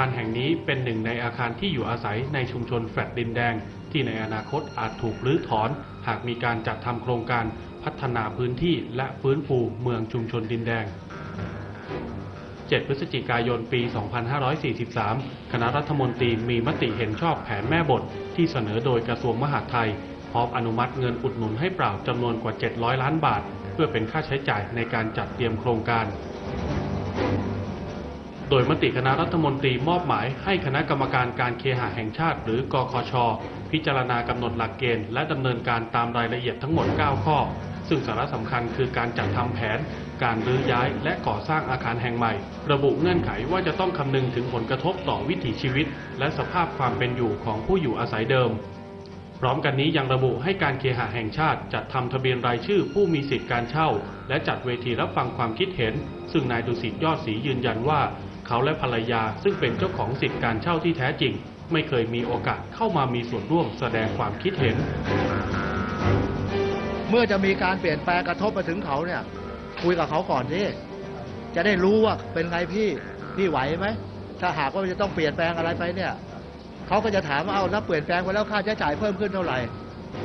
คารแห่งนี้เป็นหนึ่งในอาคารที่อยู่อาศัยในชุมชนแฟลตดินแดง ที่ในอนาคตอาจถูกรื้อถอน หากมีการจัดทำโครงการพัฒนาพื้นที่และฟื้นฟูเมืองชุมชนดินแดง 7 พฤศจิกายน ปี 2543 คณะรัฐมนตรีมีมติเห็นชอบแผนแม่บท ที่เสนอโดยกระทรวงมหาดไทย พร้อมอนุมัติเงินอุดหนุนให้เปล่าจำนวนกว่า 700 ล้านบาท เพื่อเป็นค่าใช้จ่ายในการจัดเตรียมโครงการ โดยมติคณะรัฐมนตรีมอบหมายให้คณะกรรมการการเคหะแห่งชาติ หรือกคช พิจารณากำหนดหลักเกณฑ์และดำเนินการตามรายละเอียดทั้งหมด 9 ข้อ ซึ่งสาระสำคัญคือการจัดทำแผน การรื้อย้ายและก่อสร้างอาคารแห่งใหม่ ระบุเงื่อนไขว่าจะต้องคำนึงถึงผลกระทบต่อวิถีชีวิต และสภาพความเป็นอยู่ของผู้อยู่อาศัยเดิมพร้อมกันนี้ยังระบุให้การเคหะแห่งชาติ จัดทำทะเบียนรายชื่อผู้มีสิทธิการเช่า และจัดเวทีรับฟังความคิดเห็น ซึ่งนายดุสิตยอดศรียืนยันว่า เขาและภรรยา ซึ่งเป็นเจ้าของสิทธิการเช่าที่แท้จริง ไม่เคยมีโอกาสเข้ามามีส่วนร่วมแสดงความคิดเห็น เมื่อจะมีการเปลี่ยนแปลงกระทบมาถึงเขาเนี่ยคุยกับเขาก่อนสิจะได้รู้ว่าเป็นไงพี่พี่ไหวไหมถ้าหากว่าจะต้องเปลี่ยนแปลงอะไรไปเนี่ยเขาก็จะถามว่าเอาแล้วเปลี่ยนแปลงไปแล้วค่าใช้จ่ายเพิ่มขึ้นเท่าไหร่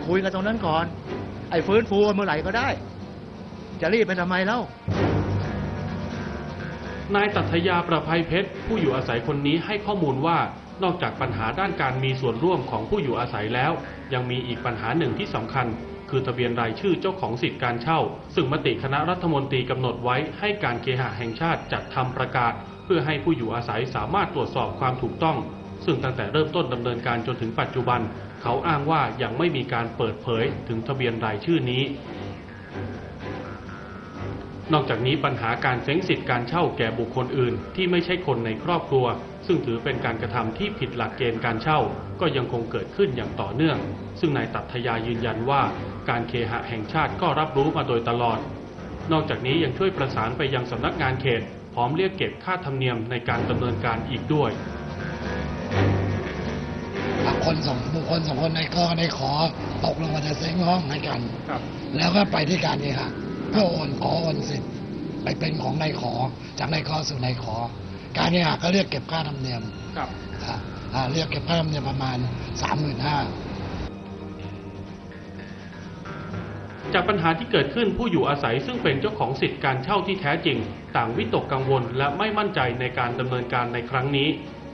คุยกันตรงนั้นก่อน ไอ้ฟื้นฟูเมื่อไหร่ก็ได้ จะรีบไปทำไมเล่า นายตัทยาประภัยเพชร ผู้อยู่อาศัยคนนี้ให้ข้อมูลว่านอกจากปัญหาด้านการมีส่วนร่วมของผู้อยู่อาศัยแล้ว ยังมีอีกปัญหาหนึ่งที่สำคัญ คือทะเบียนรายชื่อเจ้าของสิทธิการเช่า ซึ่งมติคณะรัฐมนตรีกำหนดไว้ให้การเคหะแห่งชาติจัดทำประกาศ เพื่อให้ผู้อยู่อาศัยสามารถตรวจสอบความถูกต้อง ซึ่งตั้งแต่เริ่มต้นดำเนินการจนถึงปัจจุบัน เขาอ้างว่ายังไม่มีการเปิดเผยถึงทะเบียนรายชื่อนี้ นอกจากนี้ปัญหาการเซ้งสิทธิ์การเช่าแก่บุคคลอื่น ที่ไม่ใช่คนในครอบครัว ซึ่งถือเป็นการกระทำที่ผิดหลักเกณฑ์การเช่า ก็ยังคงเกิดขึ้นอย่างต่อเนื่อง ซึ่งนายตัทยายืนยันว่า การเคหะแห่งชาติก็รับรู้มาโดยตลอด นอกจากนี้ยังช่วยประสานไปยังสำนักงานเขต พร้อมเรียกเก็บค่าธรรมเนียมในการดำเนินการอีกด้วยคนสองบุคคลสองคนในก็ได้ขอตกลงมาจะเซ้งห้องให้กันครับแล้วก็ไปที่การนี่ค่ะ เพื่อโอนขอโอนสิทธิ์ไปเป็นของนายขอ จากนายขอสู่นายขอ การนี่ค่ะก็เรียกเก็บค่าธรรมเนียมครับอ่าเรียกเก็บค่าธรรมเนียมประมาณสามหมื่นห้าจากปัญหาที่เกิดขึ้นผู้อยู่อาศัยซึ่งเป็นเจ้าของสิทธิ์การเช่าที่แท้จริง ต่างวิตกกังวล และไม่มั่นใจในการดำเนินการในครั้งนี้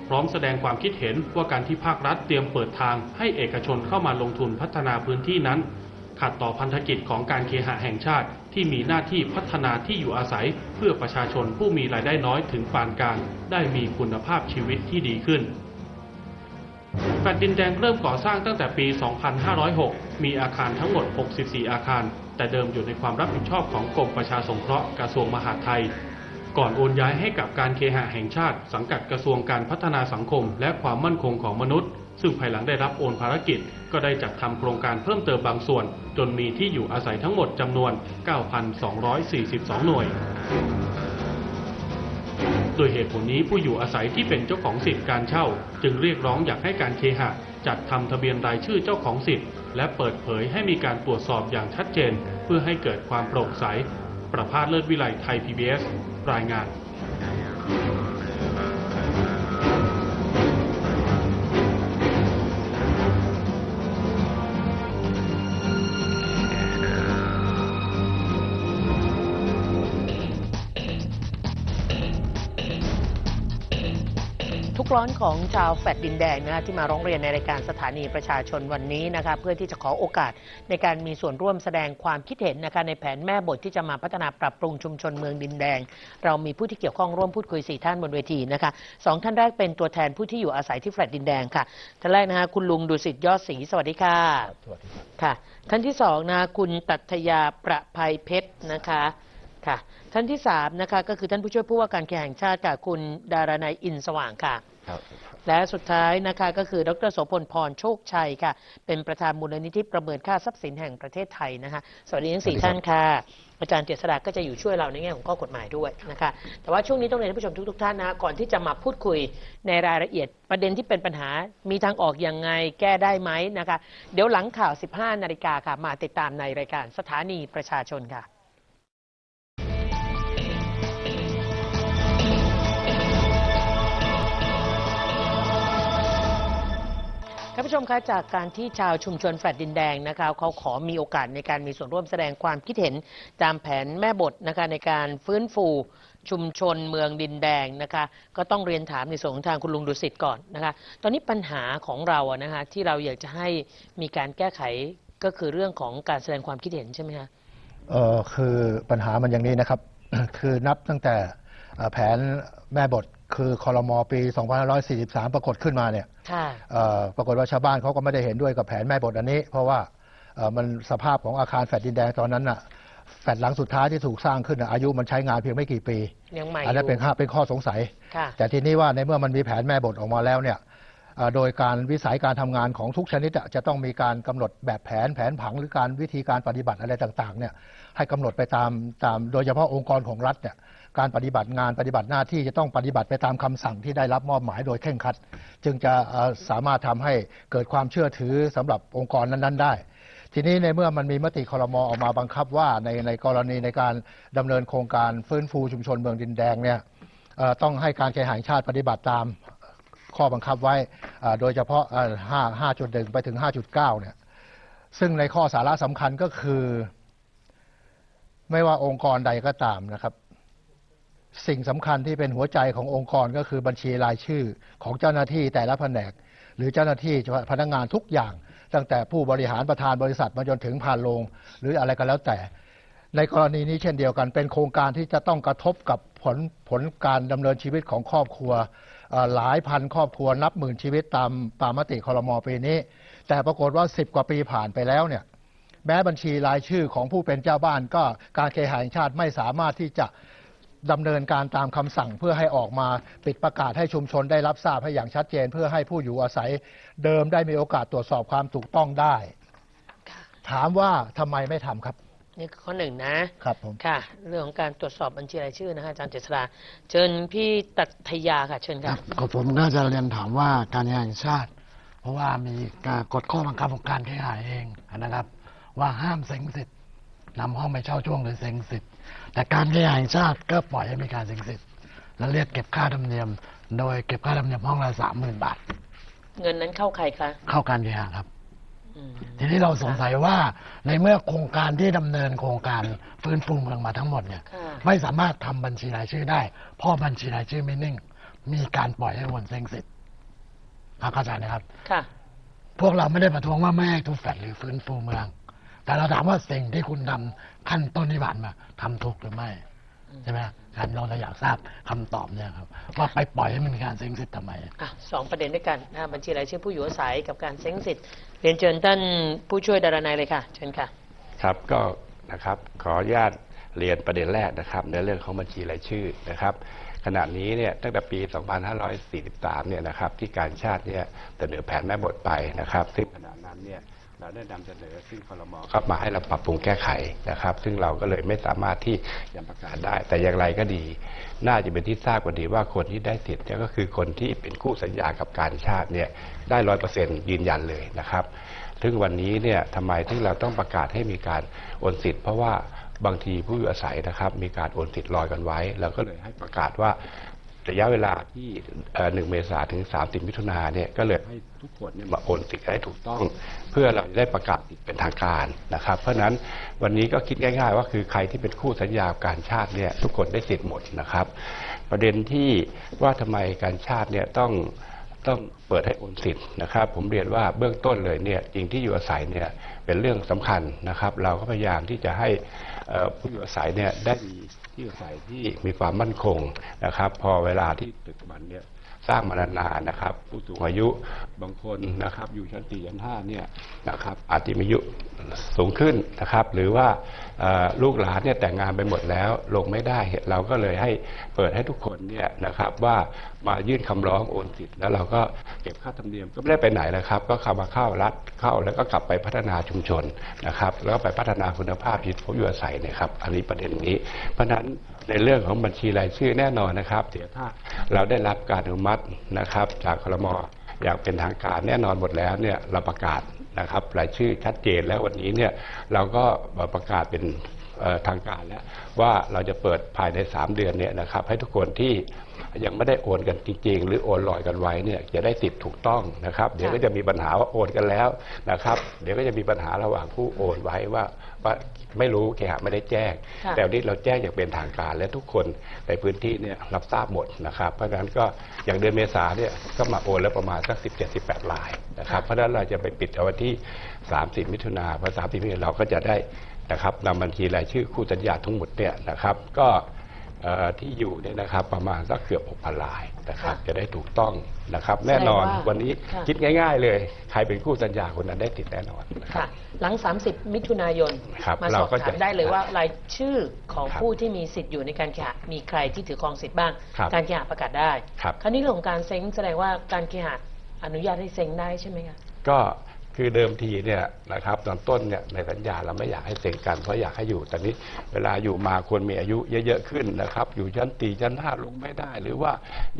พร้อมแสดงความคิดเห็นว่าการที่ภาครัฐเตรียมเปิดทาง ให้เอกชนเข้ามาลงทุนพัฒนาพื้นที่นั้น ขัดต่อพันธกิจของการเคหะแห่งชาติ ที่มีหน้าที่พัฒนาที่อยู่อาศัยเพื่อประชาชนผู้มีรายได้น้อยถึงปานกลางได้มีคุณภาพชีวิตที่ดีขึ้นแฟลตดินแดงเริ่มก่อสร้างตั้งแต่ปี 2506 มีอาคารทั้งหมด 64 อาคาร แต่เดิมอยู่ในความรับผิดชอบของกรมประชาสงเคราะห์กระทรวงมหาดไทย ก่อนโอนย้ายให้กับการเคหะแห่งชาติ สังกัดกระทรวงการพัฒนาสังคม และความมั่นคงของมนุษย์ ซึ่งภายหลังได้รับโอนภารกิจ ก็ได้จัดทำโครงการเพิ่มเติมบางส่วน จนมีที่อยู่อาศัยทั้งหมดจำนวน 9,242 หน่วย โดยเหตุผลนี้ผู้อยู่อาศัยที่เป็นเจ้าของสิทธิ์การเช่า จึงเรียกร้องอยากให้การเคหะ จัดทำทะเบียนรายชื่อเจ้าของสิทธิ์ และเปิดเผยให้มีการตรวจสอบอย่างชัดเจน เพื่อให้เกิดความโปร่งใส ประพาสเลิศวิไลไทย PBS รายงาน กร้อนของชาวแฟลตดินแดงนะคะที่มาร้องเรียนในรายการสถานีประชาชนวันนี้นะคะเพื่อที่จะขอโอกาสในการมีส่วนร่วมแสดงความคิดเห็นนะคะในแผนแม่บทที่จะมาพัฒนาปรับปรุงชุมชนเมืองดินแดง เรามีผู้ที่เกี่ยวข้องร่วมพูดคุยสี่ท่านบนเวทีนะคะสองท่านแรกเป็นตัวแทนผู้ที่อยู่อาศัยที่แฟลตดินแดงค่ะท่านแรกนะคะคุณลุงดุสิตยอดศรีสวัสดีค่ะค่ะ ท่านที่สองนะคะคุณตัทยาประภัยเพชรนะคะค่ะท่านที่สามนะคะก็คือท่านผู้ช่วยผู้ว่าการแข่งชาติค่ะคุณดารนัยอินสว่างค่ะ และสุดท้ายนะคะก็คือดรโสพลพรโชคชัยค่ะ เป็นประธานมูลนิธิประเมินค่าทรัพย์สินแห่งประเทศไทยนะคะสวัสดีทั้งสี่ท่านค่ะอาจารย์เจษฎาก็จะอยู่ช่วยเราในแง่ของข้อกฎหมายด้วยนะคะแต่ว่าช่วงนี้ต้องเรียนท่านผู้ชมทุกๆท่านนะก่อนที่จะมาพูดคุยในรายละเอียดประเด็นที่เป็นปัญหา มีทางออกยังไงแก้ได้ไหมนะคะ เดี๋ยวหลังข่าว 15 นาฬิกาค่ะ มาติดตามในรายการสถานีประชาชนค่ะ ท่านผู้ชมคะจากการที่ชาวชุมชนแฟลตดินแดงนะคะเขาขอมีโอกาสในการมีส่วนร่วมแสดงความคิดเห็นตามแผนแม่บทนะคะในการฟื้นฟูชุมชนเมืองดินแดงนะคะก็ต้องเรียนถามในส่วนของทางคุณลุงดุสิตก่อนนะคะตอนนี้ปัญหาของเราอะนะคะที่เราอยากจะให้มีการแก้ไขก็คือเรื่องของการแสดงความคิดเห็นใช่ไหมคะเออคือปัญหามันอย่างนี้นะครับ คือนับตั้งแต่เอ่อแผนแม่บท คือคอรมอปี 2543 ปรากฏขึ้นมาเนี่ยค่ะ เอ่อปรากฏว่าชาวบ้านเขาก็ไม่ได้เห็นด้วยกับแผนแม่บทอันนี้ เพราะว่าเอ่อมันสภาพของอาคารแฟลตดินแดงตอนนั้นน่ะแฟลตหลังสุดท้ายที่ถูกสร้างขึ้นน่ะอายุมันใช้งานเพียงไม่กี่ปี ยังใหม่อันนั้นอยู่เป็นข้อเป็นข้อสงสัย ค่ะ แต่ทีนี้ว่าในเมื่อมันมีแผนแม่บทออกมาแล้วเนี่ยเอ่อโดยการวิสัยการทำงานของทุกชนิดอะจะต้องมีการกำหนดแบบแผนแผนผังหรือการวิธีการปฏิบัติอะไรต่างๆเนี่ย ให้กำหนดไปตามตาม โดยเฉพาะองค์กรของรัฐเนี่ยการปฏิบัติงานปฏิบัติหน้าที่จะต้องปฏิบัติไปตามคำสั่งที่ได้รับมอบหมายโดยเคร่งครัด จึงจะสามารถทำให้เกิดความเชื่อถือสำหรับองค์กรนั้น ๆ ได้ ทีนี้ในเมื่อมันมีมติคอรมอออกมาบังคับว่าในในกรณีในการดำเนินโครงการฟื้นฟูชุมชนเมืองดินแดงเนี่ยต้องให้การแข่งขันชาติปฏิบัติตามข้อบังคับไว้โดยเฉพาะ5 5.1 ไปถึง 5.9 เนี่ยซึ่งในข้อสาระสำคัญก็คือ ไม่ว่าองค์กรใดก็ตามนะครับ สิ่งสำคัญที่เป็นหัวใจขององค์กรก็คือบัญชีรายชื่อของเจ้าหน้าที่แต่ละแผนก หรือเจ้าหน้าที่พนักงานทุกอย่าง ตั้งแต่ผู้บริหารประธานบริษัทมาจนถึงผ่านโรงหรืออะไรก็แล้วแต่ ในกรณีนี้เช่นเดียวกัน เป็นโครงการที่จะต้องกระทบกับผลผลการดำเนินชีวิตของครอบครัวหลายพันครอบครัวนับหมื่นชีวิตตามตามมติคอรมอปีนี้ แต่ปรากฏว่า 10 กว่าปีผ่านไปแล้วเนี่ย แม้บัญชีรายชื่อของผู้เป็นเจ้าบ้านก็การเคหะแห่งชาติไม่สามารถที่จะดำเนินการตามคำสั่งเพื่อให้ออกมาปิดประกาศให้ชุมชนได้รับทราบให้อย่างชัดเจน เพื่อให้ผู้อยู่อาศัยเดิมได้มีโอกาสตรวจสอบความถูกต้องได้ ถามว่าทำไมไม่ทำครับ นี่คือข้อหนึ่งนะครับผมค่ะ เรื่องของการตรวจสอบบัญชีรายชื่อนะคะอาจารย์เจษฎาเชิญพี่ตัทยาค่ะเชิญคค่ะรับก็ผมก็จะเรียนถามว่าการแห่งชาติ เพราะว่ามีการกฎข้อบังคับของการเคหะเองนะครับ ว่าห้ามเซ็งสิทธิ์นำห้องไปเช่าช่วงหรือเซ็งสิทธิ์แต่การเคหะแห่งชาติก็ปล่อยให้มีการเซ็งสิทธิ์แล้วเรียกเก็บค่าธรรมเนียม โดยเก็บค่าธรรมเนียมห้องละสามหมื่นบาท เงินนั้นเข้าใครคะเข้าการเคหะครับอืมทีนี้เราสงสัยว่าในเมื่อโครงการที่ดำเนินโครงการฟื้นฟูเมืองมาทั้งหมดเนี่ยค่ะไม่สามารถทำบัญชีรายชื่อได้เพราะบัญชีรายชื่อไม่นิ่ง มีการปล่อยให้วนเซ็งสิทธิ์ครับเข้าใจนะครับ ค่ะ พวกเราไม่ได้ประท้วงว่าไม่ให้ทุบแฟลตหรือฟื้นฟูเมือง แต่เราถามว่าสิ่งที่คุณทำขั้นต้นที่ผ่านมาทำถูกหรือไม่ใช่ไหมการเราเราอยากทราบคำตอบเนี่ยครับ ว่าไปปล่อยให้มันมีการเซ็งสิทธิ์ทำไมอะสองประเด็นด้วยกันนะบัญชีรายชื่อผู้อยู่อาศัยกับการเซ้งสิทธิ์เรียนเชิญท่านผู้ช่วยดารนายเลยค่ะเชิญค่ะ ครับก็นะครับขออนุญาตเรียนประเด็นแรกนะครับ ในเรื่องของบัญชีรายชื่อนะครับขณะนี้เนี่ยตั้งแต่ปี 2543 เนี่ยนะครับที่การชาติเนี่ยเสนอแผนแม่บทไปนะครับ ซึ่งขณะนั้นเนี่ย เราได้นำเสนอซึ่งคลมเข้ามาให้เราปรับปรุงแก้ไขนะครับ ซึ่งเราก็เลยไม่สามารถที่จะประกาศได้ แต่อย่างไรก็ดี น่าจะเป็นที่ทราบกันดีว่าคนที่ได้สิทธิ์เนี่ยก็คือคนที่เป็นคู่สัญญากับการชาติเนี่ยได้ร้อยเปอร์เซ็นต์ยืนยันเลยนะครับซึ่งวันนี้เนี่ยทำไมที่เราต้องประกาศให้มีการโอนสิทธิ์เพราะว่าบางทีผู้อยู่อาศัยนะครับ มีการโอนสิทธิ์ลอยกันไว้ เราก็เลยให้ประกาศว่า ระยะเวลาที่เอ่อ1เมษายนถึง 30 มิถุนาเนี่ยก็เลยให้ทุกคนเนี่ยมาโอนสิทธิ์ให้ถูกต้อง เพื่อเราจะได้ประกาศสิทธิ์เป็นทางการนะครับ เพราะฉะนั้นวันนี้ก็คิดง่าย ๆ ว่าคือใครที่เป็นคู่สัญญาการชาติเนี่ยทุกคนได้สิทธิ์หมดนะครับ ประเด็นที่ว่าทำไมการชาติเนี่ยต้องต้องเปิดให้โอนสิทธิ์นะครับ ผมเรียนว่าเบื้องต้นเลยเนี่ยจริงที่อยู่อาศัยเนี่ยเป็นเรื่องสำคัญนะครับ เราก็พยายามที่จะให้ผู้อยู่อาศัยเนี่ยได้มี ที่อาศัยที่มีความมั่นคงนะครับ พอเวลาที่ตึกมันเนี่ยสร้างมานานๆนะครับ ผู้สูงอายุบางคนนะครับ อยู่ชั้นสี่ชั้นห้าเนี่ยนะครับอาจจะมีอายุสูงขึ้นนะครับ หรือว่า ลูกหลานเนี่ยแต่งงานไปหมดแล้ว ลงไม่ได้เราก็เลยให้เปิดให้ทุกคนเนี่ยนะครับว่ามายื่นคำร้องโอนสิทธิ์แล้วเราก็เก็บค่าธรรมเนียมก็ไม่ได้ไปไหนนะครับ ก็เข้ามาเข้ารัฐเข้าแล้วก็กลับไปพัฒนาชุมชนนะครับแล้วไปพัฒนาคุณภาพชีวิตผู้อยู่อาศัยนะครับอันนี้ประเด็นนี้ เพราะฉะนั้นในเรื่องของบัญชีรายชื่อแน่นอนนะครับเดี๋ยวถ้าเราได้รับการอนุมัตินะครับจากคลมอย่างเป็นทางการแน่นอนหมดแล้วเนี่ยเราประกาศ นะครับรายชื่อชัดเจนแล้ววันนี้เนี่ยเราก็ประกาศเป็นเอ่อทางการแล้วว่าเราจะเปิดภายใน 3 เดือนเนี่ยนะครับให้ทุกคนที่ยังไม่ได้โอนกันจริงๆ หรือโอนลอยกันไว้เนี่ยจะได้สิทธิ์ถูกต้องนะครับ เดี๋ยวก็จะมีปัญหาว่าโอนกันแล้วนะครับ เดี๋ยวก็จะมีปัญหาระหว่างผู้โอนไว้ว่าว่า ไม่รู้เคหะไม่ได้แจ้งค่ะแต่วันนี้เราแจ้งอย่างเป็นทางการและทุกคนในพื้นที่เนี่ยรับทราบหมดนะครับ เพราะฉะนั้นก็อย่างเดือนเมษาเนี่ยก็มาโอนแล้วประมาณสัก 17 18รายนะครับเพราะฉะนั้นเราจะไปปิดเอาวันที่ 30 มิถุนาพอ30มิถุนาเราก็จะได้นะครับนำบัญชีรายชื่อคู่สัญญาทั้งหมดเนี่ยนะครับ ก็เอ่อ ที่อยู่เนี่ยนะครับประมาณสักเกือบ6,000รายนะครับค่ะจะได้ถูกต้องนะครับ แน่นอนแสดงว่าวันนี้ค่ะคิดง่าย ๆ เลย ใครเป็นคู่สัญญาคนนั้นได้ติดแน่นอนนะครัค่ะบหลัง 30 มิถุนายนครับมาสเราอบก็ถาจะมได้เลยว่ารายชื่อของครับผู้ที่มีสิทธิ์อยู่ในการเคหะมีใครที่ถือครองสิทธิ์บ้างครับการเคหะประกาศได้ครับคราวนี้เรื่องของการเซ้งแสดงว่าการเคหะอนุญาตให้เซ้งได้ใช่ไหมคะก็ คือเดิมทีเนี่ยนะครับตอนต้นเนี่ยในสัญญาเราไม่อยากให้เซ็นกันเพราะอยากให้อยู่แต่นี้เวลาอยู่มาควรมีอายุเยอะๆขึ้นนะครับ อยู่ชั้นตีชั้นห้าลงไม่ได้ หรือว่า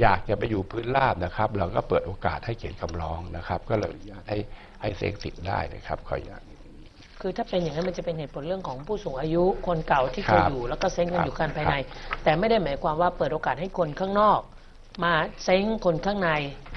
อยากจะไปอยู่พื้นราบนะครับ เราก็เปิดโอกาสให้เขียนคำร้องนะครับ ก็เลยอนุญาตให้ให้เซ็นสิทธิ์ได้นะครับขออนุญาต คือถ้าเป็นอย่างนั้นมันจะเป็นเหตุผลเรื่องของผู้สูงอายุคนเก่าที่เคยครับอยู่แล้วก็เซ้งกันครับอยู่กันภายในครับแต่ไม่ได้หมายความว่าเปิดโอกาสให้คนข้างนอก มาเซ้งคนข้างใน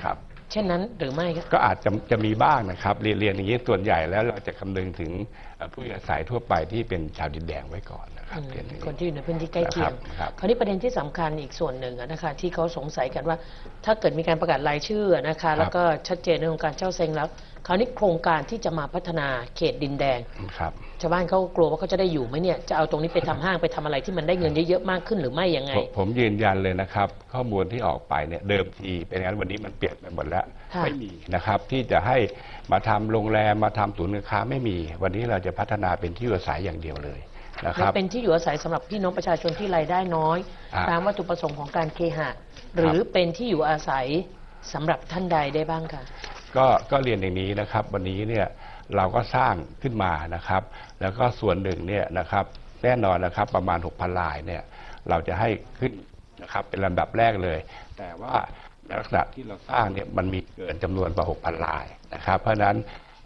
ครับ เช่นนั้นหรือไม่คะก็อาจจะจะมีบ้างนะครับเรียนเรียนอย่างนี้ส่วนใหญ่แล้วเราจะคำนึงถึงเอ่อผู้อยู่อาศัยทั่วไปที่เป็นชาวดินแดงไว้ก่อนนะครับอืมเรียนอย่างคนที่อยู่ในพื้นที่ใกล้เคียงนะครับครับคราวนี้ประเด็นที่สำคัญอีกส่วนหนึ่งอะนะคะที่เขาสงสัยกันว่า ถ้าเกิดมีการประกาศรายชื่อนะคะ แล้วก็ชัดเจนเรื่องของการเช่าเซ็งแล้ว คราวนี้โครงการที่จะมาพัฒนาเขตดินแดงครับชาวบ้านเขากลัวว่าเขาจะได้อยู่ไหมเนี่ยจะเอาตรงนี้ไปทำห้างไปทำอะไรที่มันได้เงินเยอะๆมากขึ้นหรือไม่ยังไงผมผมยืนยันเลยนะครับ ข้อมูลที่ออกไปเนี่ยเดิมทีเป็นอย่างนั้นวันนี้มันเปลี่ยนไปหมดแล้วค่ะไม่มีนะครับ ที่จะให้มาทำโรงแรมมาทำศูนย์การค้าไม่มี วันนี้เราจะพัฒนาเป็นที่อยู่อาศัยอย่างเดียวเลยนะคและรับเป็นที่อยู่อาศัยสำหรับพี่น้องประชาชนที่รายได้น้อยอ่าตามวัตถุประสงค์ของการเคหะ หรือเป็นที่อยู่อาศัยสำหรับท่านใดได้บ้างคะก็ก็เรียนอย่างนี้นะครับ วันนี้เนี่ย เราก็สร้างขึ้นมานะครับ แล้วก็ส่วนหนึ่งเนี่ยนะครับแน่นอนนะครับประมาณ 6,000ลายเนี่ยเราจะให้ขึ้นนะครับเป็นลำดับแรกเลย แต่ว่าลักษณะที่เราสร้างเนี่ยมันมีเกินจำนวนกว่า6,000ลายนะครับ เพราะฉะนั้น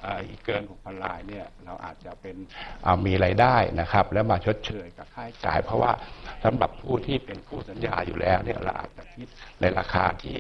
เอ่ออีกเกิน 6,000 ลายเนี่ยเราอาจจะเป็นเอามีรายได้นะครับ แล้วมาชดเชยกับค่าใช้จ่าย เพราะว่าสำหรับผู้ที่เป็นคู่สัญญาอยู่แล้วเนี่ยเราอาจจะคิดในราคาที่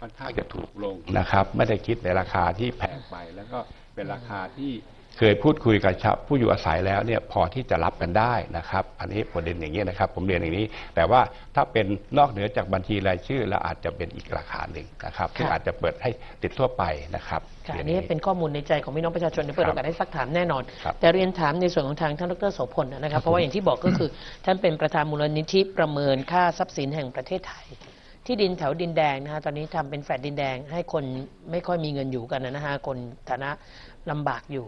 ค่อนข้างจะถูกลงนะครับ ไม่ได้คิดในราคาที่แพงไปแล้วก็ เป็นราคาที่เคยพูดคุยกับชาวผู้อยู่อาศัยแล้วเนี่ยพอที่จะรับกันได้นะครับ อันนี้ประเด็นอย่างนี้ยนะครับ ผมเรียนอย่างนี้ แต่ว่าถ้าเป็นนอกเหนือจากบัญชีรายชื่อเราอาจจะเป็นอีกราคาหนึ่งนะครับซึ่งอาจจะเปิดให้ติดทั่วไปนะครับค่ะรียอันนนี้ย่างเป็นข้อมูลในใจของพี่น้องประชาชนในเปิดครับโอกาสให้ซักถามแน่นอนครับแต่เรียนถามในส่วนของทางท่านดรโสพลนะครับเพราะว่าอย่างที่บอกก็คือท่านเป็นประธานมูลนิธิประเมินค่าทรัพย์สินแห่งประเทศไทยที่ดินแถวดินแดงนะฮะตอนนี้ทำเป็นแฟลตดินแดงให้คนไม่ค่อยมีเงินอยู่กันนะฮะคนฐานะ ลำบากอยู่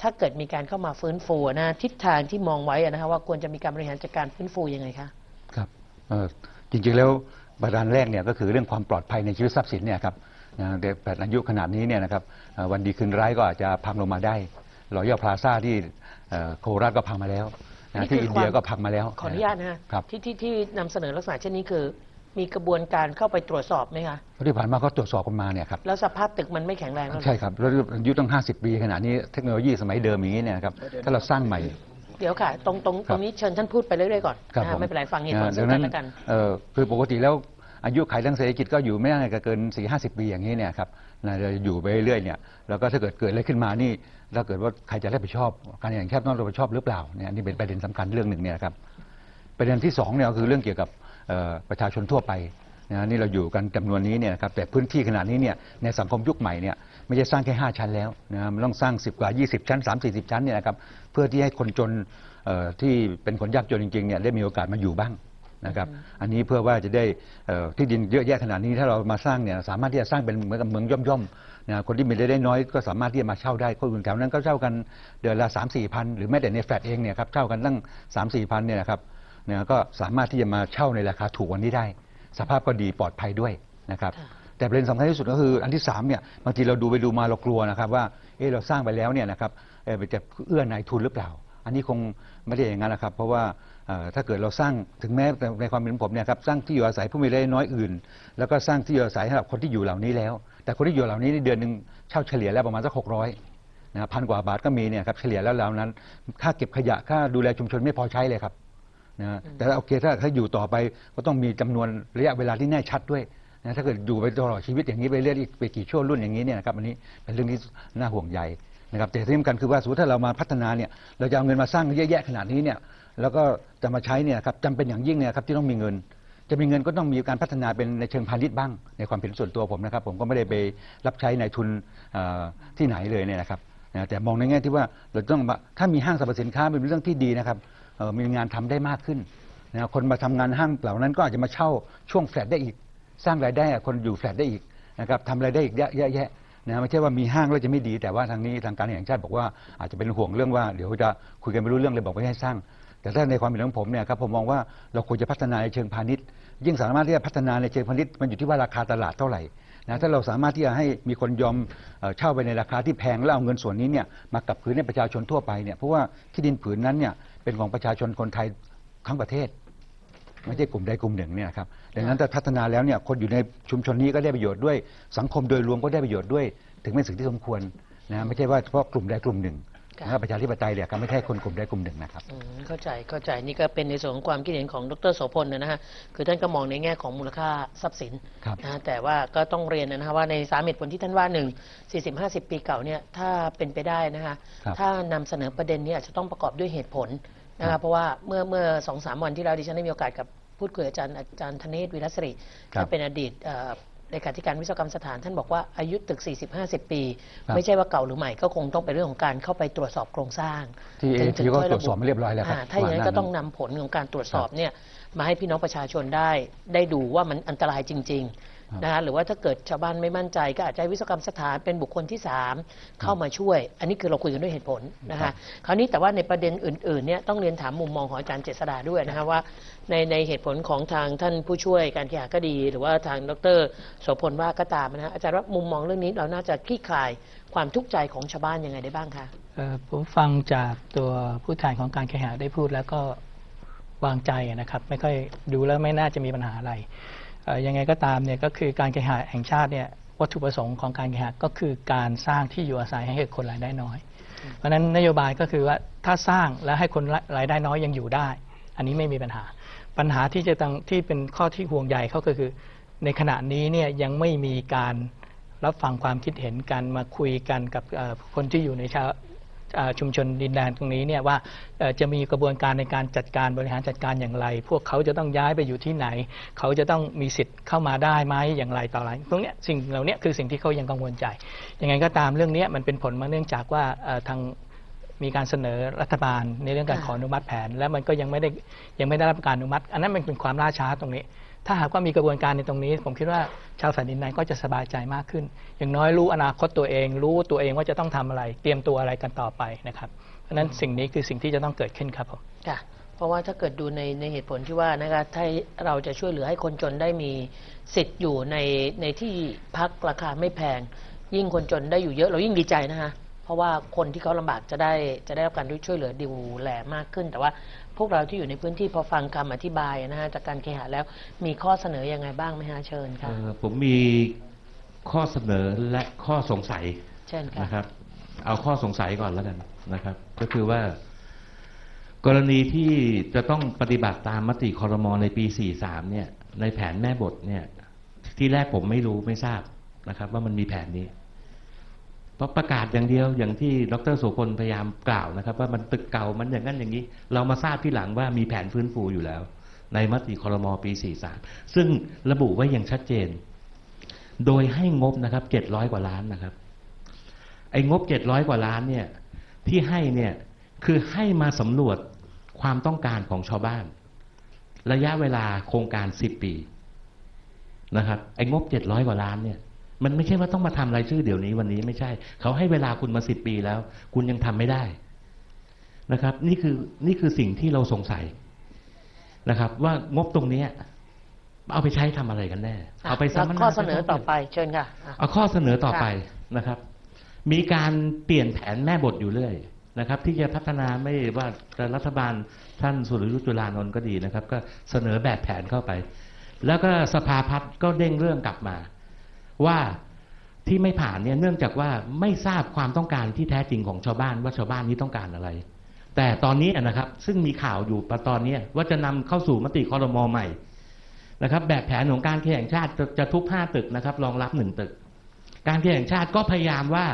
ถ้าเกิดมีการเข้ามาฟื้นฟูนะทิศทางที่มองไว้อะนะฮะว่าควรจะมีการบริหารจัดการฟื้นฟูยังไงคะครับเอ่อจริงๆแล้วประการแรกเนี่ยก็คือเรื่องความปลอดภัยในชีวิตทรัพย์สินเนี่ยครับนะเด็กแปดอายุขนาดนี้เนี่ยนะครับเอ่อวันดีคืนร้ายก็อาจจะพังลงมาได้รอยย่อพลาซ่าที่เอ่อโคราชก็พังมาแล้วนะนี่คือที่อินเดียความก็พังมาแล้วขออนุญาตนะฮะครับที่ที่ที่นำเสนอลักษณะเช่นนี้คือ มีกระบวนการเข้าไปตรวจสอบไหมคะเพราะที่ผ่านมาก็ตรวจสอบกันมาเนี่ยครับแล้วสภาพตึกมันไม่แข็งแรงแล้วเหรอใช่ครับแล้วอายุตั้ง 50 ปีขนาดนี้เทคโนโลยีสมัยเดิมอย่างนี้เนี่ยนะครับถ้าเราสร้างใหม่ เดี๋ยวค่ะ ตรงตรงคตรับรงนี้เชิญท่านพูดไปเรื่อยๆก่อนครับนะผฮะไม่เป็นไรฟังเหตุผลอ่าซึ่ดังงกันั้นนและกันเอ่อคือปกติแล้วอายุขัยทางเศรษฐกิจก็อยู่ไม่น่าจะเกิน4 50ปีอย่างนี้เนี่ยครับนะเราอยู่ไปเรื่อยๆเนี่ยแล้วก็ถ้าเกิดเกิดอะไรขึ้นมานี่ถ้าเกิดว่าใครจะรับผิดชอบ การแข่งขันต้องรับผิดชอบหรือเปล่าเนี่ยอันนี่เป็นประเด็นสำคัญเรื่องหนึ่งเนี่ยครับประเด็นที่สองเนี่ยก็คือเรื่องเกี่ยวกับเอ่อ ประชาชนทั่วไปนะนี่เราอยู่กันจำนวนนี้เนี่ยครับแต่พื้นที่ขนาดนี้เนี่ยในสังคมยุคใหม่เนี่ยไม่ใช่สร้างแค่ 5 ชั้นแล้วนะมันต้องสร้าง 10 กว่า 20 ชั้น 3 40 ชั้นเนี่ยนะครับเพื่อที่ให้คนจนที่เป็นคนยากจนจริงๆเนี่ยได้มีโอกาสมาอยู่บ้างนะครับอันนี้เพื่อว่าจะได้ที่ดินเยอะแยะขนาดนี้ถ้าเรามาสร้างเนี่ยสามารถที่จะสร้างเป็นเหมือนกับเมืองย่อมๆนะคนที่มีรายได้น้อยก็สามารถที่จะมาเช่าได้คนอื่นแถวนั้นก็เช่ากันเดือนละ3 4มสี่พันหรือแม้แต่ในแฟลตเองเนี่ยครับเช่ากันตั้ง 3 4มสี่พันเนี่ยนะครับ นี่ยก็สามารถที่จะมาเช่าในราคาถูกกวันนี้ได้ สภาพก็ดีปลอดภัยด้วยนะครับค่ะแต่ประเด็นสำคัญที่สุดก็คืออันที่สามเนี่ยบางทีเราดูไปดูมาเรากลัวนะครับว่าเออเราสร้างไปแล้วเนี่ยนะครับเอ่อจะเอื้อนายทุนหรือเปล่า อันนี้คงไม่ได้อย่างนั้นนะครับ เพราะว่าเอ่อถ้าเกิดเราสร้างถึงแม้แต่ในความเป็นผมเนี่ยครับสร้างที่อยู่อาศัยผู้มีรายได้น้อยอื่น แล้วก็สร้างที่อยู่อาศัยสำหรับคนที่อยู่เหล่านี้แล้ว แต่คนที่อยู่เหล่านี้ในเดือนหนึ่งเช่าเฉลี่ยแล้วประมาณสักหกร้อยนะพันกว่าบาทก็มีเนี่ยครับเฉลี่ยแล้วแล้วนั้น ค่าเก็บขยะค่าดูแลชุมชนไม่พอใช้เลยครับ นะฮะแต่โอเคถ้าถ้าอยู่ต่อไปก็ต้องมีจำนวนระยะเวลาที่แน่ชัดด้วยนะถ้าเกิดอยู่ไปตลอดชีวิตอย่างนี้ไปเรื่อยอีกไปกี่ชั่วรุ่นอย่างนี้เนี่ยนะครับอันนี้เป็นเรื่องที่น่าห่วงใยนะครับแต่ที่สำคัญคือว่าสมมติถ้าเรามาพัฒนาเนี่ยเราจะเอาเงินมาสร้างเยอะแยะขนาดนี้เนี่ยแล้วก็จะมาใช้เนี่ยครับจำเป็นอย่างยิ่งเนี่ยครับที่ต้องมีเงิน จะมีเงินก็ต้องมีการพัฒนาเป็นในเชิงพาณิชย์บ้าง ในความเห็นส่วนตัวผมนะครับ ผมก็ไม่ได้ไปรับใช้ในายทุนเอ่อที่ไหนเลยเนี่ยนะครับนะแต่มองในแง่ที่ว่าเราต้องมาถ้ามีห้างสรรพสินค้าเป็นเรื่องที่ดีนะครับเอ่อ มีงานทำได้มากขึ้นนะคนมาทำงานห้างเหล่านั้นก็อาจจะมาเช่าช่วงแฟลตได้อีก สร้างรายได้คนอยู่แฟลตได้อีกนะครับทำรายได้อีกเยอะแยะนะไม่ใช่ว่ามีห้างแล้วจะไม่ดี แต่ว่าทางนี้ทางการแห่งชาติบอกว่าอาจจะเป็นห่วงเรื่องว่าเดี๋ยวจะคุยกันไม่รู้เรื่องเลยบอกไม่ให้สร้าง แต่ถ้าในความเห็นของผมเนี่ยครับผมมองว่าเราควรจะพัฒนาในเชิงพาณิชย์ ยิ่งสามารถที่จะพัฒนาในเชิงพาณิชย์มันอยู่ที่ว่าราคาตลาดเท่าไหร่ นะถ้าเราสามารถที่จะให้มีคนยอมเช่าไปในราคาที่แพงแล้วเอาเงินส่วนนี้เนี่ยมากลับคืนให้ประชาชนทั่วไปเนี่ยเพราะว่าที่ดินผืนนั้นเนี่ยเป็นของประชาชนคนไทยทั้งประเทศ ไม่ใช่กลุ่มใดกลุ่มหนึ่งเนี่ยครับดังนั้นถ้าพัฒนาแล้วเนี่ยคนอยู่ในชุมชนนี้ก็ได้ประโยชน์ด้วย สังคมโดยรวมก็ได้ประโยชน์ด้วย ถึงเป็นสิ่งที่สมควรนะไม่ใช่ว่าเฉพาะกลุ่มใดกลุ่มหนึ่ง ค่ะนะครับประชาธิปไตยเนี่ยก็ไม่ใช่คนกลุ่มใดกลุ่มหนึ่งนะครับอืมเข้าใจเข้าใจนี่ก็เป็นในส่วนของความคิดเห็นของดรโสพลนะฮะคือท่านก็มองในแง่ของมูลค่าทรัพย์สินครับนะฮะแต่ว่าก็ต้องเรียนนะฮะว่าในสามเหตุผลที่ท่านว่าหนึ่งสี่สิบห้าสิบปีเก่าเนี่ยถ้าเป็นไปได้นะฮะครับถ้านำเสนอประเด็นเนี้อาจจะต้องประกอบด้วยเหตุผลนะครัคะบเพราะว่าเมื่อเมื่อสองสามวันที่แล้วดิฉันได้มีโอกาสกับพูดคุยกับอาจารย์อาจารย์ธเนศวิรัสริครับที่เป็นอดีต เอ่อเลขาธิการวิศวกรรมสถานท่านบอกว่าอายุตึก 40-50 ปีครับไม่ใช่ว่าเก่าหรือใหม่ก็คงต้องเป็นเรื่องของการเข้าไปตรวจสอบโครงสร้างที่ถึง AAT ก็ค่ยตรวจสอบมาเรียบร้อยแล้วครับาถ้าอย่างนั้นว่าก็ต้องนั้นนำผลของการตรวจสอบเนี่ยมาให้พี่น้องประชาชนได้ ได้ดูว่ามันอันตรายจริงครับๆนะคะหรือว่าถ้าเกิดชาวบ้านไม่มั่นใจ ก็อาจจะให้วิศวกรรมสถานเป็นบุคคลที่ 3 เข้ามาช่วย อันนี้คือเราคุยกันด้วยเหตุผลนะครัคะบคราวนี้แต่ว่าในประเด็นอื่นๆเนี่ยต้องเรียนถามมุมมองของอาจารย์เจษดาด้วยนะคะว่า ในในเหตุผลของทางท่านผู้ช่วยการแข่ก็ดี หรือว่าทางดรโสพลว่าก็ตามนะฮะอาจารย์ว่ามุมมองเรื่องนี้เราน่าจะคลี่คลายความทุกข์ใจของชาวบ้านยังไงได้บ้างคะผมฟังจากตัวผู้แทนของการเคหะได้พูดแล้วก็วางใจนะครับ ไม่ค่อยดูแล้วไม่น่าจะมีปัญหาอะไรยังไงก็ตามเนี่ยก็คือการเคหะแห่งชาติเนี่ยวัตถุประสงค์ของการเคหะก็คือการสร้างที่อยู่อาศัยให้คนรายได้น้อย เพราะฉะนั้นนโยบายก็คือว่าถ้าสร้างแล้วให้คนรายได้น้อยยังอยู่ได้ อันนี้ไม่มีปัญหา ปัญหาที่จะต้องที่เป็นข้อที่ห่วงใยเขาก็คือ ในขณะนี้เนี่ยยังไม่มีการรับฟังความคิดเห็นกันมาคุยกันกับคนที่อยู่ในชาชุมชนดินแดนตรงนี้เนี่ยว่าจะมีกระบวนการในการจัดการบริหารจัดการอย่างไร พวกเขาจะต้องย้ายไปอยู่ที่ไหน เขาจะต้องมีสิทธิ์เข้ามาได้ไหมอย่างไรต่ออะไรตรงเนี้ยสิ่งเหล่านี้คือสิ่งที่เขายังกังวลใจยังไงก็ตามเรื่องนี้มันเป็นผลมาเนื่องจากว่าทาง มีการเสนอรัฐบาลในเรื่องการค่ะขออนุมัติแผน และมันก็ยังไม่ได้ยังไม่ได้รับการอนุมัติ อันนั้นมันเป็นความล่าช้าตรงนี้ ถ้าหากว่ามีกระบวนการในตรงนี้ ผมคิดว่าชาวแผ่นดินนั้นก็จะสบายใจมากขึ้น อย่างน้อยรู้อนาคตตัวเอง รู้ตัวเองว่าจะต้องทำอะไร เตรียมตัวอะไรกันต่อไปนะครับเพราะฉะนั้นสิ่งนี้คือสิ่งที่จะต้องเกิดขึ้นครับผมค่ะเพราะว่าถ้าเกิดดูในในเหตุผลที่ว่านะคะถ้าเราจะช่วยเหลือให้คนจนได้มีสิทธิ์อยู่ในในที่พักราคาไม่แพง ยิ่งคนจนได้อยู่เยอะเรายิ่งดีใจนะคะเพ ราะว่าคนที่เขาลำบากจะได้จะได้รับการช่วยเหลือดูแลมากขึ้น แต่ว่าพวกเราที่อยู่ในพื้นที่พอฟังคำอธิบายนะฮะจากการเคหะแล้วมีข้อเสนอยังไงบ้างไหมฮะเชิญค่ะเอ่อผมมีข้อเสนอและข้อสงสัยเชิญค่ะนะครับ เอาข้อสงสัยก่อนแล้วกันนะครับ ก็คือว่า กรณีที่จะต้องปฏิบัติตามมติคอรมอในปี 43 เนี่ย ในแผนแม่บทเนี่ย ที่แรกผมไม่รู้ไม่ทราบนะครับ ว่ามันมีแผนนี้เพ ราะประกาศอย่างเดียวอย่างที่ดรโสพลพยายามกล่าวนะครับ ว่ามันตึกเก่ามันอย่างนั้นอย่างนี้ เรามาทราบที่หลังว่ามีแผนฟื้นฟูอยู่แล้ว ในมติคอรมอปี 43 ซึ่งระบุไว้อย่างชัดเจน โดยให้งบนะครับ 700 กว่าล้านนะครับ ไอ้งบ 700 กว่าล้านเนี่ยที่ให้เนี่ยคือให้มาสำรวจความต้องการของชาวบ้าน ระยะเวลาโครงการ 10 ปีนะครับไอ้งบ 700 กว่าล้านเนี่ย มันไม่ใช่ว่าต้องมาทำรายชื่อเดี๋ยวนี้วันนี้ไม่ใช่ เขาให้เวลาคุณมา10ปีแล้ว คุณยังทำไม่ได้นะครับ นี่คือนี่คือสิ่งที่เราสงสัยนะครับ ว่างบตรงเนี้ยเอาไปใช้ทำอะไรกันแน่ เอาไปแล้วสัมมนาข้อเสนอต่อไปเชิญค่ะอะเอาข้อเสนอต่อไปนะครับ มีการเปลี่ยนแผนแม่บทอยู่เรื่อยนะครับ ที่จะพัฒนาไม่ว่าจะรัฐบาลท่านสุรยุทธ์จุลานนท์ก็ดีนะครับ ก็เสนอแบบแผนเข้าไป แล้วก็สภาพัฒน์ก็เด้งเรื่องกลับมา ว่าที่ไม่ผ่านเนี่ยเนื่องจากว่าไม่ทราบความต้องการที่แท้จริงของชาวบ้านว่าชาวบ้านนี้ต้องการอะไร แต่ตอนนี้นะครับซึ่งมีข่าวอยู่ประตอนนี้ว่าจะนำเข้าสู่มติคอรมอใหม่นะครับ แบบแผนของการแข่งชาติจะจะทุบห้าตึกนะครับ รองรับหนึ่งตึก การแข่งชาติก็พยายามว่า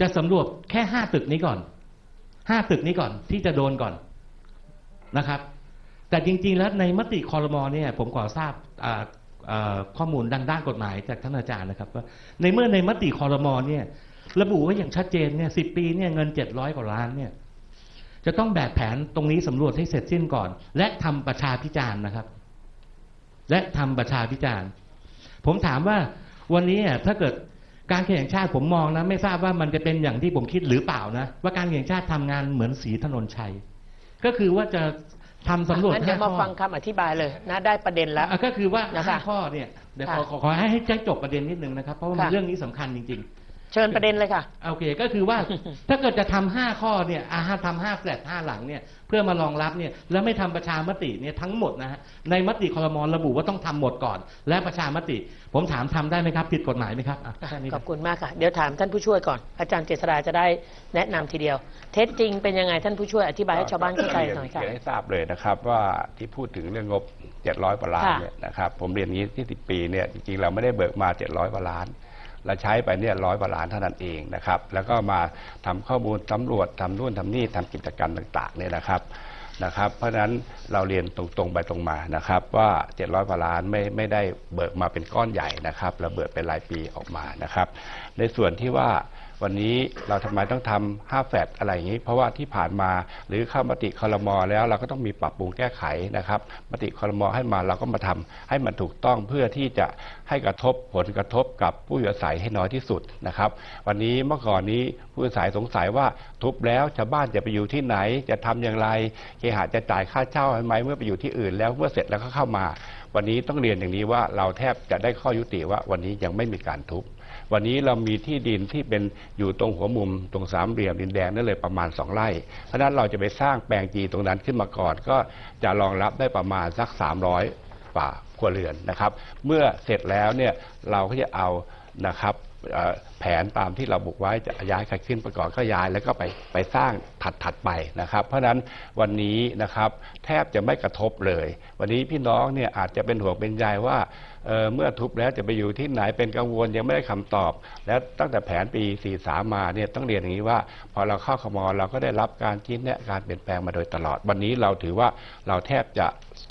จะสำรวจแค่ห้าตึกนี้ก่อนห้าตึกนี้ก่อนที่จะโดนก่อนนะครับ แต่จริง ๆ แล้วในมติคอรมอเนี่ยผมขอทราบ ข้อมูลดังด้านกฎหมายจากท่านอาจารย์นะครับว่าในเมื่อในมติคอรมอเนี่ยระบุไว้อย่างชัดเจนเนี่ยสิปีเนี่ยเงินเจ็ดร้อยกว่าล้านเนี่ยจะต้องแบบแผนตรงนี้สำรวจให้เสร็จสิ้นก่อน และทำประชาพิจารณ์นะครับ และทำประชาพิจารณ์ ผมถามว่าวันนี้ถ้าเกิดการแข่งชาติผมมองนะ ไม่ทราบว่ามันจะเป็นอย่างที่ผมคิดหรือเปล่านะ ว่าการแข่งชาติทำงานเหมือนสีถนนชัย ก็คือว่าจะ ทำสำรวจงั้นเดี๋ยวห้มาข้อ ฟังคำอธิบายเลยนะได้ประเด็นแล้ว อะก็คือว่านะคะห้าข้อเนี่ยเดี๋ยวขอค่ะขอขอให้ให้แจ้งจบประเด็นนิดนึงนะครับ เพราะว่ามันค่ะเรื่องนี้สำคัญจริงๆเชิญประเด็นเลยค่ะ โอเค ก็คือว่าถ้าเกิดจะทำห้าข้อเนี่ยอาห้าทำห้าแฟลตห้าหลังเนี่ยเพื่อมารองรับเนี่ยแล้วไม่ทำประชามติเนี่ยทั้งหมดนะฮะในมติคอรมอระบุว่าต้องทำหมดก่อน และประชามติ ผมถามทำได้ไหมครับผิดกฎหมายไหมครับอะแค่นี้ขอบคุณมากค่ะ เดี๋ยวถามท่านผู้ช่วยก่อน อาจารย์เจษฎาจะได้แนะนำทีเดียว เท็จจริงเป็นยังไงท่านผู้ช่วยอธิบายให้ชาวบ้านเข้าใจหน่อยค่ะเรีนให้ทราบเลยนะครับว่าที่พูดถึงเรื่องงบ700กว่าล้านค่ะเนี่ยนะครับผมเรียนอย่างนี้ที่10ปีเนี่ยจริงๆเราไม่ได้เบิกมา700กว่าล้าน เราใช้ไปเนี่ยร้อยกว่าล้านเท่านั้นเองนะครับ แล้วก็มาทำข้อมูลสำรวจทำนู่นทำนี่ทำกิจกรรมต่างๆเนี่ยนะครับนะครับ เพราะฉะนั้นเราเรียนตรงๆไปตรงมานะครับ ว่า 700กว่าล้านไม่ไม่ได้เบิกมาเป็นก้อนใหญ่นะครับเราเบิกเป็นรายปีออกมานะครับ ในส่วนที่ว่า วันนี้เราทำไมต้องทำห้าแฟดอะไรอย่างนี้ เพราะว่าที่ผ่านมาหรือเข้ามติคอรมอแล้วเราก็ต้องมีปรับปรุงแก้ไขนะครับมติคอรมอให้มาเราก็มาทำให้มันถูกต้องเพื่อที่จะให้กระทบผลกระทบกับผู้อยู่อาศัยให้น้อยที่สุดนะครับ วันนี้เมื่อก่อนนี้ผู้อยู่อาศัยสงสัยว่าทุบแล้วชาวบ้านจะไปอยู่ที่ไหนจะทำอย่างไรเคหะจะจ่ายค่าเช่าไหมเมื่อไปอยู่ที่อื่น แล้วเมื่อเสร็จแล้วก็เข้ามา วันนี้ต้องเรียนอย่างนี้ว่าเราแทบจะได้ข้อยุติว่าวันนี้ยังไม่มีการทุบ วันนี้เรามีที่ดินที่เป็นอยู่ตรงหัวมุมตรงสามเหลี่ยมดินแดงนั่นเลยประมาณสองไร่ เพราะนั้นเราจะไปสร้างแปลงจีตรงนั้นขึ้นมาก่อน ก็จะรองรับได้ประมาณสัก 300กว่าครัวเรือนนะครับ เมื่อเสร็จแล้วเนี่ยเราก็จะเอานะครับแผนตามที่เราบุกไว้จะย้ายใครขึ้นไปก่อนก็ย้ายแล้วก็ไปไปสร้าง ถัดถัดไปนะครับ เพราะฉะนั้นวันนี้นะครับแทบจะไม่กระทบเลย วันนี้พี่น้องเนี่ยอาจจะเป็นห่วงเป็นใยว่าเเมื่อทุบแล้วจะไปอยู่ที่ไหนเป็นกังวลยังไม่ได้คำตอบ แล้วตั้งแต่แผนปี 43 มาเนี่ยต้องเรียนอย่างนี้ว่า พอเราเข้าคมเราก็ได้รับการชี้แนะการเปลี่ยนแปลงมาโดยตลอด วันนี้เราถือว่าเราแทบจะ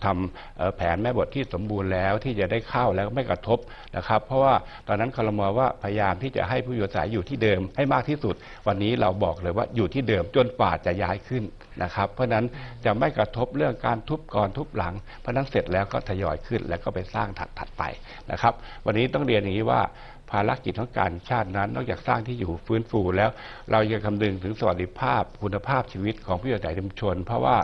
ทำแผนแม่บทที่สมบูรณ์แล้วที่จะได้เข้าแล้วไม่กระทบนะครับ เพราะว่าตอนนั้นคลมว่าพยายามที่จะให้ผู้อยู่อาศัยอยู่ที่เดิมให้มากที่สุด วันนี้เราบอกเลยว่าอยู่ที่เดิมจนกว่าจะย้ายขึ้นนะครับ เพราะฉะนั้นจะไม่กระทบเรื่องการทุบก่อนทุบหลัง เพราะฉะนั้นเสร็จแล้วก็ทยอยขึ้น แล้วก็ไปสร้างถัดถัดไปนะครับ วันนี้ต้องเรียนอย่างนี้ว่าภารกิจของการชาตินั้น นอกจากสร้างที่อยู่ฟื้นฟูแล้ว เรายังคำนึงถึงสวัสดิภาพคุณภาพชีวิตของผู้อยู่อาศัยชุมชน เพราะว่า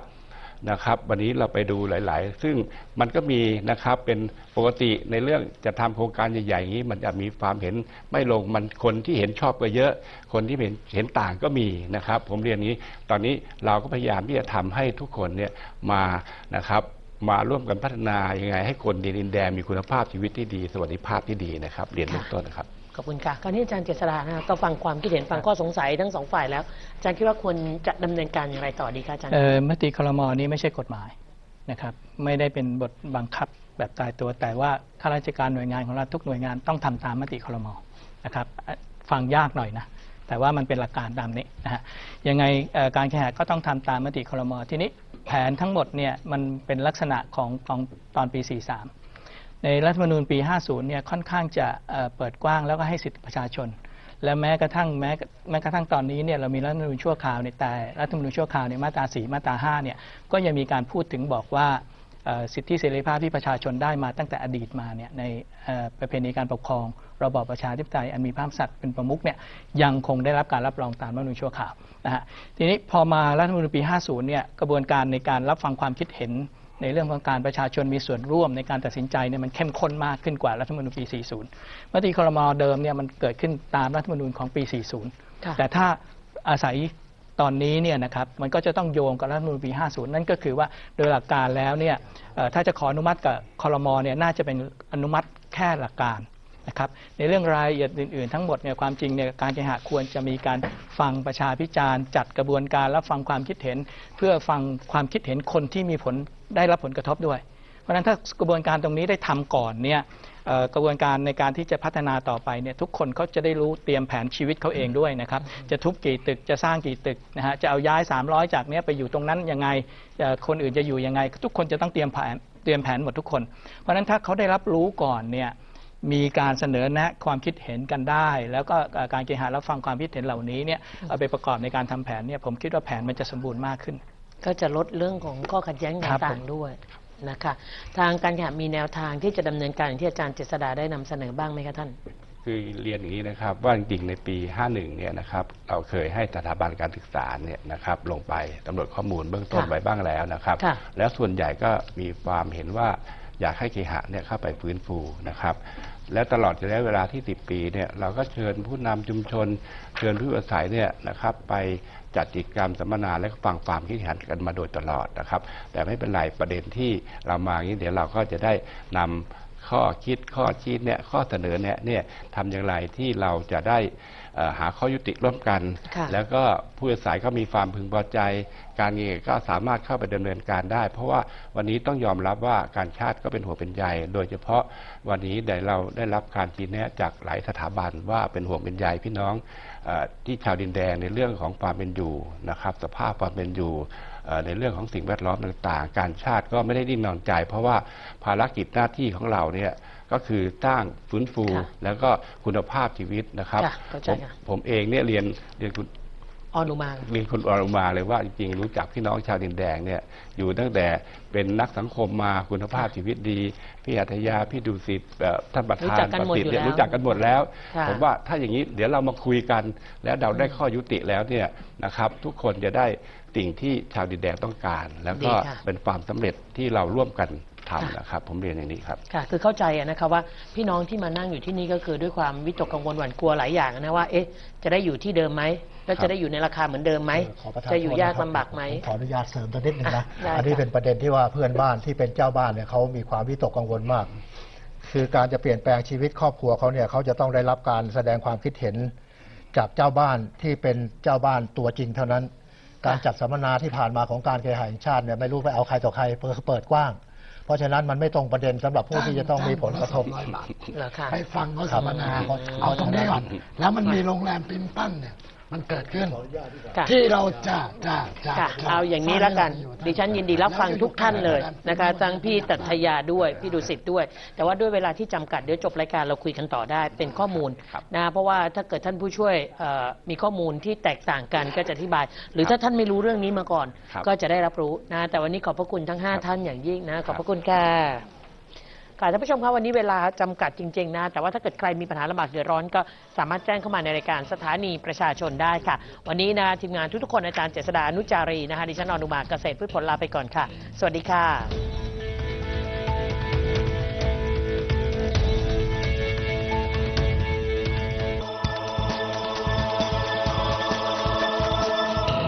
นะครับ วันนี้เราไปดูหลาย ๆ ซึ่งมันก็มีนะครับเป็นปกติในเรื่องจะทำโครงการใหญ่ๆอย่างนี้ มันจะมีความเห็นไม่ลงมันคนที่เห็นชอบก็เยอะ คนที่เห็นเห็นต่างก็มีนะครับ ผมเรียนนี้ตอนนี้เราก็พยายามที่จะทำให้ทุกคนเนี่ยมานะครับมาร่วมกันพัฒนายังไง ให้คนดินแดงมีคุณภาพชีวิตที่ดี สวัสดิภาพที่ดีนะครับ เรียนเบื้องต้นนะครับ ขอบคุณค่ะคราวนี้อาจารย์เจษฎานะคะก็ฟังความคิดเห็นฟังข้อสงสัยทั้งสองฝ่ายแล้วอาจารย์คิดว่าควรจะดำเนินการอย่างไรต่อดีคะอาจารย์เอ่อมติครมนี้ไม่ใช่กฎหมายนะครับ ไม่ได้เป็นบทบังคับแบบตายตัว แต่ว่าข้าราชการหน่วยงานของรัฐทุกหน่วยงานต้องทำตามมติครมนะครับเอ่อฟังยากหน่อยนะแต่ว่ามันเป็นหลักการตามนี้นะฮะยังไงเอ่อการแข่งขันก็ต้องทำตามมติครมทีนี้แผนทั้งหมดเนี่ยมันเป็นลักษณะของของตอนปี 43 ในรัฐธรรมนูญปี 50 เนี่ยค่อนข้างจะเปิดกว้างแล้วก็ให้สิทธิประชาชน และแม้กระทั่งแม้แม้กระทั่งตอนนี้เนี่ยเรามีรัฐธรรมนูญชั่วคราวเนี่ยแต่รัฐธรรมนูญชั่วคราวในยมาตรา 4 มาตรา 5 เนี่ยก็ยังมีการพูดถึงบอกว่าสิทธิเสรีภาพที่ประชาชนได้มาตั้งแต่อดีตมาเนี่ยในประเพณีการปกครอง ระบอบประชาธิปไตยอันมีพระมหากษัตริย์เป็นประมุขเนี่ยยังคงได้รับการรับรองตามรัฐธรรมนูญชั่วคราวนะฮะทีนี้พอมารัฐธรรมนูญปี 50 เนี่ยกระบวนการในการรับฟังความคิดเห็น ในเรื่องของการประชาชนมีส่วนร่วมในการตัดสินใจเนี่ยมันเข้มข้นมากขึ้นกว่ารัฐธรรมนูญปี 40 มติครมเดิมเนี่ยมันเกิดขึ้นตามรัฐธรรมนูญของปี 40ค่ะแต่ถ้าอาศัยตอนนี้เนี่ยนะครับมันก็จะต้องโยงกับรัฐธรรมนูญปี 50 นั่นก็คือว่าโดยหลักการแล้วเนี่ยเอ่อถ้าจะขออนุมัติกับครมเนี่ยน่าจะเป็นอนุมัติแค่หลักการ นะครับในเรื่องรายละเอียดอื่นๆ ทั้งหมดเนี่ยความจริงเนี่ยการเคหะควรจะมีการฟังประชาพิจารณ์ จัดกระบวนการรับฟังความคิดเห็น เพื่อฟังความคิดเห็นคนที่มีผลได้รับผลกระทบด้วย เพราะฉะนั้นถ้ากระบวนการตรงนี้ได้ทำก่อนเนี่ยกระบวนการในการที่จะพัฒนาต่อไปเนี่ยทุกคนเขาจะได้รู้เตรียมแผนชีวิตเขาเองด้วยนะครับจะทุบกี่ตึกจะสร้างกี่ตึกนะฮะจะเอาย้าย 300 จากเนี้ยไปอยู่ตรงนั้นยังไงคนอื่นจะอยู่ยังไง ทุกคนจะต้องเตรียมแผนเตรียมแผนหมดทุกคน เพราะฉะนั้นถ้าเขาได้รับรู้ก่อนเนี่ย มีการเสนอแนะความคิดเห็นกันได้ แล้วก็เอ่อการเกณฑ์หารับฟังความคิดเห็นเหล่านี้เนี่ยเอาไปประกอบในการทำแผนเนี่ยผมคิดว่าแผนมันจะสมบูรณ์มากขึ้น ก็จะลดเรื่องของข้อขัดแย้งครับต่าผงมๆด้วยนะคะทางการแข่งมีแนวทางที่จะดำเนินการอย่างที่อาจารย์เจษดาได้นำเสนอบ้างไหมคะท่าน คือเรียนอย่างนี้นะครับว่าจริงๆในปี 51 เนี่ยนะครับเราเคยให้สถาบันการศึกษาเนี่ยนะครับลงไปตำรวจข้อมูลเบื้องต้นค่ะไว้บ้างแล้วนะครับค่ะแล้วส่วนใหญ่ก็มีความเห็นว่า อยากให้เคหะเนี่ยเข้าไปฟื้นฟูนะครับ และตลอดระยะเวลาที่ 10 ปีเนี่ยเราก็เชิญผู้นำชุมชน เชิญผู้อาศัยเนี่ยนะครับไปจัดกิจกรรมสัมมนาและฟังความคิดเห็นกันมาโดยตลอดนะครับ แต่ไม่เป็นไรประเด็นที่เรามาอย่างนี้เดี๋ยวเราก็จะได้นำข้อคิดข้อชี้เนี่ยข้อเสนอเนี่ยเนี่ยทำอย่างไรที่เราจะได้ หาข้อยุติร่วมกันค่ะแล้วก็ผู้อาศัยก็มีความพึงพอใจ การเงินก็สามารถเข้าไปดำเนินการได้ เพราะว่าวันนี้ต้องยอมรับว่าการชาติก็เป็นหัวเป็นใยโดยเฉพาะวันนี้ได้เราได้รับการชี้แนะจากหลายสถาบันว่าเป็นห่วงเป็นใยพี่น้องเออที่ชาวดินแดงในเรื่องของความเป็นอยู่นะครับ สภาพความเป็นอยู่เอ่อในเรื่องของสิ่งแวดล้อมต่างๆ การชาติก็ไม่ได้ดิ้นนอนใจ เพราะว่าภารกิจหน้าที่ของเราเนี่ย ก็คือสร้างฟื้นฟูค่ะแล้วก็คุณภาพชีวิตนะครับค่ะเข้าใจผมค่ะผมเองเนี่ยเรียนเรียนคุณออนุมาเรียนคุณอรมาเลยว่าจริงๆรู้จักพี่น้องชาวดินแดงเนี่ยอยู่ตั้งแต่เป็นนักสังคมมาคุณภาพชีวิตดี พี่อัธยาพี่ดูสิทธิ์เอ่อท่านประธานรู้จักกันหมดประสิทธิ์อยู่แล้วเยรู้จักกันหมดแล้วค่ะผมว่าถ้าอย่างนี้เดี๋ยวเรามาคุยกัน แล้วเราได้ข้อยุติแล้วเนี่ยนะครับ ทุกคนจะได้สิ่งที่ชาวดินแดงต้องการ แล้วก็ดีค่ะเป็นความสำเร็จที่เราร่วมกัน ทำค่ะนะครับ ผมเรียนอย่างนี้ครับ ค่ะคือเข้าใจอะนะคะว่าพี่น้องที่มานั่งอยู่ที่นี่ก็คือด้วยความวิตกกังวลหวั่นกลัวหลายอย่างนะว่าเอ๊ะจะได้อยู่ที่เดิมไหมแล้วครัจะบได้อยู่ในราคาเหมือนเดิมไหมขอประทานจะอยู่โทษยากนะครับลำบากไหม ผขออนุญาตเสริมตัวนิดหนึ่งนะได้อันนี้ค่ะ เป็นประเด็นที่ว่าเพื่อนบ้านที่เป็นเจ้าบ้านเนี่ยเขามีความวิตกกังวลมาก คือการจะเปลี่ยนแปลงชีวิตครอบครัวเขาเนี่ยเขาจะต้องได้รับการแสดงความคิดเห็นจากเจ้าบ้านที่เป็นเจ้าบ้านตัวจริงเท่านั้น การจัดสัมมนาที่ผ่านมาของการเคหะแห่งชาติเนี่ยไม่รู้ไปเอาใครต่อใครเปิดเปิดกว้าง เพราะฉะนั้นมันไม่ตรงประเด็นสำหรับผู้ที่จะต้องมีผลกระทบ ร้อยบาทเหรอคะ ไปฟังเขาสัมมนาครับ เอาตรงนี้ก่อน แล้วมันมีโรงแรมปิมตันเนี่ย มันเกิดขึ้น ค่ะที่เราจะจะจะค่ะ จะเอาอย่างนี้แล้วกันสร้างให้เราอยู่ดิฉันยินดีรับฟังทุกท่านเลยนะคะทั้งพี่ตัทยาด้วย พี่ดุสิตด้วย แต่ว่าด้วยเวลาที่จำกัดเดี๋ยวจบรายการเราคุยกันต่อได้เป็นข้อมูลครับนะเพราะว่าถ้าเกิดท่านผู้ช่วยเอ่อมีข้อมูลที่แตกต่างกันก็จะอธิบาย หรือถ้าท่านไม่รู้เรื่องนี้มาก่อน ครับก็จะได้รับรู้นะแต่วันนี้ขอบพระคุณทั้งครับ5ท่านอย่างยิ่งนะขอบพครัระบคุณค่ะ ค่ะท่านผู้ชมครับวันนี้เวลาจำกัดจริงๆนะ แต่ว่าถ้าเกิดใครมีปัญหาลำบากเดือดร้อนก็สามารถแจ้งเข้ามาในรายการสถานีประชาชนได้ค่ะ วันนี้นะทีมงานทุกๆคนอาจารย์เจษดาอนุจารีนะคะดิฉันอนุมาเกษตรพืชผลลาไปก่อนค่ะ สวัสดีค่ะ